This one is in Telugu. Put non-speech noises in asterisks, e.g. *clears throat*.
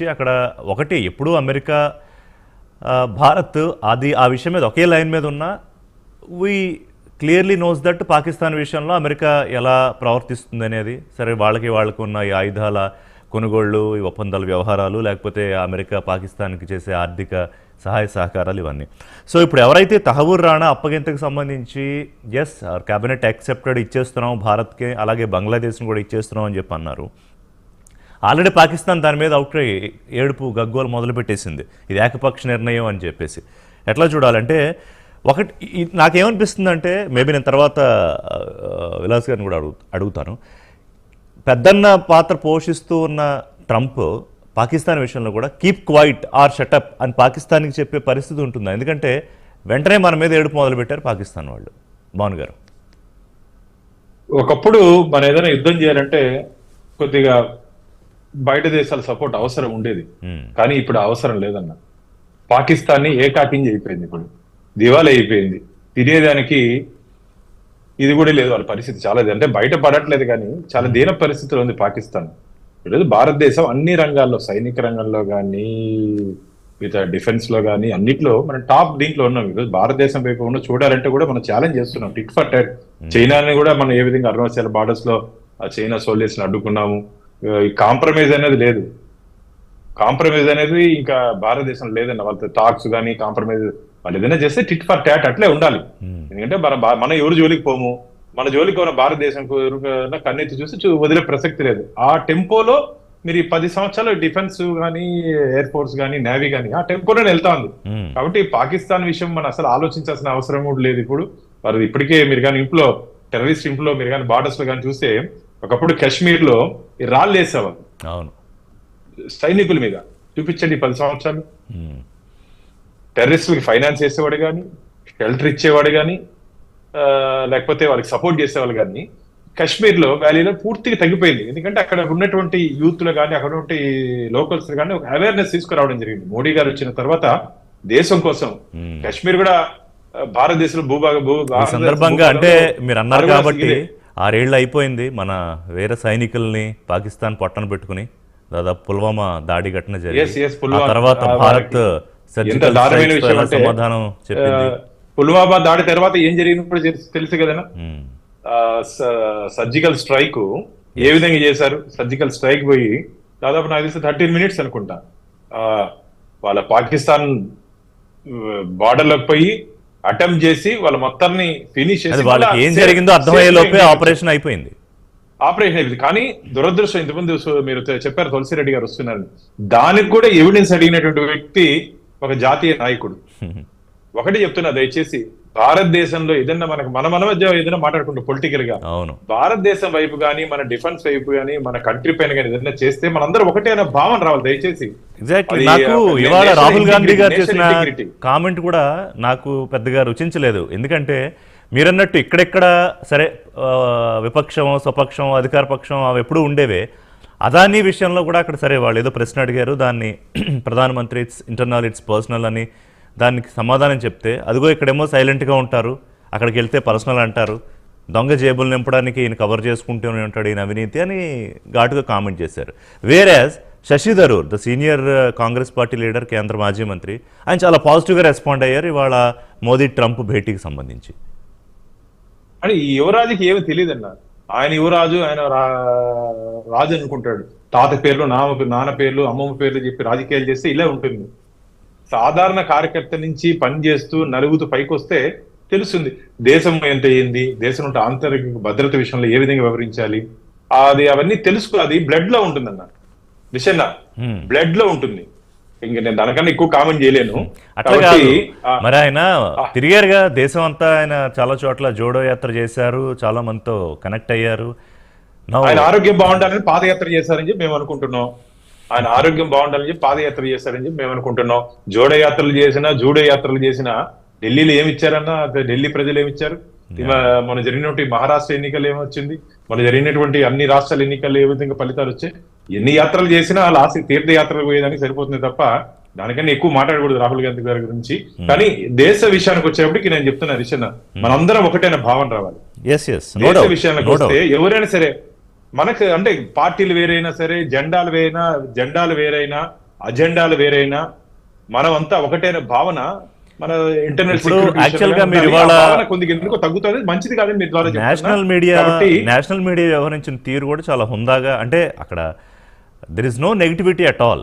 అక్కడ ఒకటి ఎప్పుడూ అమెరికా భారత్ అది ఆ విషయం మీద ఒకే లైన్ మీద ఉన్న we clearly knows that Pakistan విషయంలో అమెరికా ఎలా ప్రవర్తిస్తుంది అనేది సరే వాళ్ళకి వాళ్ళకు ఉన్న ఈ ఆయుధాల కొనుగోళ్ళు ఈ ఒప్పందాల వ్యవహారాలు లేకపోతే అమెరికా పాకిస్తాన్కి చేసే ఆర్థిక సహాయ సహకారాలు ఇవన్నీ. సో ఇప్పుడు ఎవరైతే తహవూర్ రాణా అప్పగింతకు సంబంధించి ఎస్ క్యాబినెట్ యాక్సెప్టెడ్ ఇచ్చేస్తున్నాం భారత్కి అలాగే బంగ్లాదేశ్ని కూడా ఇచ్చేస్తున్నాం అని చెప్పి అన్నారు. ఆల్రెడీ పాకిస్తాన్ దాని మీద అవుట్రై ఏడుపు గగ్గోలు మొదలుపెట్టేసింది. ఇది ఏకపక్ష నిర్ణయం అని చెప్పేసి. ఎట్లా చూడాలంటే ఒకటి నాకేమనిపిస్తుందంటే మేబీ నేను తర్వాత విలాస్ గారిని కూడా అడుగు అడుగుతాను. పెద్దన్న పాత్ర పోషిస్తూ ఉన్న ట్రంప్ పాకిస్తాన్ విషయంలో కూడా కీప్ క్వైట్ ఆర్ షటప్ అని పాకిస్తాన్కి చెప్పే పరిస్థితి ఉంటుందా. ఎందుకంటే వెంటనే మన మీద ఏడుపు మొదలుపెట్టారు పాకిస్తాన్ వాళ్ళు. భాను గారు. ఒకప్పుడు మనం ఏదైనా యుద్ధం చేయాలంటే కొద్దిగా బయట దేశాల సపోర్ట్ అవసరం ఉండేది. కానీ ఇప్పుడు అవసరం లేదన్న. పాకిస్తాన్ని ఏకాకించి అయిపోయింది ఇప్పుడు. దివాళీ అయిపోయింది. తినేదానికి ఇది కూడా లేదు వాళ్ళ పరిస్థితి చాలా. అంటే బయట పడట్లేదు కానీ చాలా దీన పరిస్థితిలో ఉంది పాకిస్తాన్. ఈరోజు భారతదేశం అన్ని రంగాల్లో సైనిక రంగంలో కానీ మిగతా డిఫెన్స్లో కానీ అన్నిట్లో మనం టాప్ దీంట్లో ఉన్నాం. ఈరోజు భారతదేశం వైపు ఉన్న చూడాలంటే కూడా మనం ఛాలెంజ్ చేస్తున్నాం. Tit for tat. చైనాని కూడా మనం ఏ విధంగా అరుణాచల్ బార్డర్స్లో చైనా సోల్జర్స్ని అడ్డుకున్నాము. ఈ కాంప్రమైజ్ అనేది లేదు. కాంప్రమైజ్ అనేది ఇంకా భారతదేశం లేదన్న వాళ్ళతో టాక్స్ కానీ కాంప్రమైజ్ వాళ్ళు ఏదైనా చేస్తే టిట్ ఫర్ టాట్ అట్లే ఉండాలి. మ్మ్. ఎందుకంటే మన మన ఎవరు జోలికి పోము? మన జోలికి ఉన్న భారతదేశం కన్నెత్తి చూసి వదిలే ప్రసక్తి లేదు. ఆ టెంపోలో మీరు ఈ పది సంవత్సరాలు డిఫెన్స్ కానీ ఎయిర్ ఫోర్స్ కానీ నేవీ కానీ ఆ టెంపోలోనే వెళ్తా ఉంది. మ్మ్. కాబట్టి పాకిస్తాన్ విషయం మనం అసలు ఆలోచించాల్సిన అవసరం కూడా లేదు ఇప్పుడు. వారు ఇప్పటికే మీరు కానీ ఇంట్లో టెర్రరిస్ట్ ఇంట్లో మీరు కానీ బార్డర్స్లో కానీ చూస్తే ఒకప్పుడు కాశ్మీర్లో రాళ్ళు వేసేవారు అవును. సైనికుల మీద. చూపించండి పది సంవత్సరాలు. టెర్రరిస్టులకి ఫైనాన్స్ చేసేవాడు కానీ షెల్టర్ ఇచ్చేవాడు కానీ లేకపోతే వాళ్ళకి సపోర్ట్ చేసేవాళ్ళు కానీ కాశ్మీర్లో వ్యాలీలో పూర్తిగా తగ్గిపోయింది. ఎందుకంటే అక్కడ ఉన్నటువంటి యూత్లో కానీ అక్కడ ఉన్నటువంటి లోకల్స్ కానీ ఒక అవేర్నెస్ తీసుకురావడం జరిగింది. మోడీ గారు వచ్చిన తర్వాత దేశం కోసం. కాశ్మీర్ కూడా భారతదేశంలో భూభాగ భూ సందర్భంగా అంటే మీరు అన్నారు కాబట్టి. ఆరేళ్ళు అయిపోయింది మన వేరే సైనికుల్ని పాకిస్తాన్ పొట్టన పెట్టుకుని దాదాపు పుల్వామా దాడి ఘటన జరిగింది. ఆ. తర్వాత భారత్ సమాధానం చెప్పింది. పుల్వామా దాడి తర్వాత ఏం జరిగింది కూడా తెలుసు- కదనా మ్మ్. సర్జికల్ స్ట్రైక్ ఏ విధంగా చేశారు? సర్జికల్ స్ట్రైక్ పోయి దాదాపు నాకు తెలిసి థర్టీన్ మినిట్స్ అనుకుంటా. వాళ్ళ పాకిస్తాన్ బార్డర్లోకి పోయి అటెంప్ట్ చేసి వాళ్ళ మొత్తాన్ని ఫినిష్ అది వాళ్ళకి ఏం జరిగిందో అర్థమయ్యే లోపే ఆపరేషన్ అయిపోయింది. ఆపరేషన్ అయింది కానీ దురదృష్టం ఇంతకుముందు సు- మీరు చెప్పారు తులసిరెడ్డి గారు వస్తున్నారు దానికి కూడా ఎవిడెన్స్ అడిగినటువంటి వ్యక్తి ఒక జాతీయ నాయకుడు. ఒకటి చెప్తున్నా దయచేసి. భారతదేశంలో ఏదైనా మనకు మన మన మధ్య ఏదైనా మాట్లాడుకుంటాం పొలిటికల్గా. అవును. భారతదేశం వైపు కానీ మన డిఫెన్స్ వైపు కానీ మన కంట్రీ పైన కానీ ఏదైనా చేస్తే మనందరం ఒకటే అనే భావన రావాలి దయచేసి. ఎగ్జాక్ట్లీ నాకు ఇవాళ రాహుల్ గాంధీ గారు చేసిన. కామెంట్ కూడా నాకు పెద్దగా రుచించలేదు. ఎందుకంటే మీరన్నట్టు ఇక్కడెక్కడ సరే విపక్షం స్వపక్షం అధికార పక్షం అవి ఎప్పుడూ ఉండేవే. అదానీ విషయంలో కూడా అక్కడ సరే వాళ్ళు ఏదో ప్రశ్న అడిగారు. దాన్ని *clears throat* ప్రధానమంత్రి ఇట్స్ ఇంటర్నల్ ఇట్స్ పర్సనల్ అని దానికి సమాధానం చెప్తే అదిగో ఇక్కడేమో సైలెంట్గా ఉంటారు అక్కడికి వెళ్తే పర్సనల్ అంటారు దొంగ జేబులు నింపడానికి ఈయన కవర్ చేసుకుంటూనే ఉంటాడు ఈయన అవినీతి అని ఘాటుగా కామెంట్ చేశారు. Whereas Shashi Tharoor the senior uh, Congress party leader కేంద్ర మాజీ మంత్రి ఆయన చాలా పాజిటివ్గా రెస్పాండ్ అయ్యారు ఇవాళ మోదీ ట్రంప్ భేటీకి సంబంధించి. అని ఈ యువరాజుకి ఏమి తెలియదన్న. ఆయన యువరాజు ఆయన రా- రాజు అనుకుంటాడు. తాత పేర్లు నాన్న నాన్న పేర్లు అమ్మమ్మ పేర్లు చెప్పి రాజకీయాలు చేస్తే ఇలా ఉంటుంది. సాధారణ కార్యకర్త నుంచి పని చేస్తూ నలుగుతూ పైకి వస్తే తెలుస్తుంది దేశం ఎంత అయింది దేశం ఉంటే ఆంతరిక భద్రత విషయంలో ఏ విధంగా వివరించాలి అది అవన్నీ తెలుసుకో అది బ్లడ్లో ఉంటుందన్న విషయన్న Hmm. బ్లడ్లో ఉంటుంది. ఇంక నేను దానికన్నా ఎక్కువ కామెంట్ చేయలేను. మరి ఆయన తిరిగారుగా దేశం అంతా ఆయన చాలా చోట్ల జోడో యాత్ర చేశారు చాలా మందితో కనెక్ట్ అయ్యారు. ఆయన ఆరోగ్యం బాగుండాలని పాదయాత్ర చేశారని చెప్పి మేము అనుకుంటున్నాం. ఆయన ఆరోగ్యం బాగుండాలని చెప్పి పాదయాత్ర చేశారని చెప్పి మేము అనుకుంటున్నాం. జోడో యాత్రలు చేసినా జూడో యాత్రలు చేసినా ఢిల్లీలో ఏమి ఇచ్చారన్నా అదే ఢిల్లీ ప్రజలు ఏమి ఇచ్చారు? ఇవ- మన జరిగినటువంటి మహారాష్ట్ర ఎన్నికలు ఏమొచ్చింది మన జరిగినటువంటి అన్ని రాష్ట్రాల ఎన్నికలు ఏ విధంగా ఫలితాలు వచ్చాయి? ఎన్ని యాత్రలు చేసినా లాస్ట్ తీర్థయాత్రలు పోయేదానికి సరిపోతుంది తప్ప దానికన్నా ఎక్కువ మాట్లాడకూడదు రాహుల్ గాంధీ గారి గురించి. కానీ దేశ విషయానికి వచ్చేప్పటికి నేను చెప్తున్నా విషయం మనందరం ఒకటైన భావన రావాలి. దేశ విషయానికి వస్తే ఎవరైనా సరే మనకు అంటే పార్టీలు వేరైనా సరే జెండాలు వేరైనా జెండాలు వేరైనా అజెండాలు వేరైనా మనమంతా ఒకటైన భావన మన ఇంటర్నల్గా మీరు ఇవాళ- కొద్దిగా ఎందుకో తగ్గుతుంది? మంచిది కాదని మీ ద్వారా. నేషనల్ మీడియా నేషనల్ మీడియా వ్యవహరించిన తీరు కూడా చాలా హుందాగా అంటే అక్కడ there is no negativity at all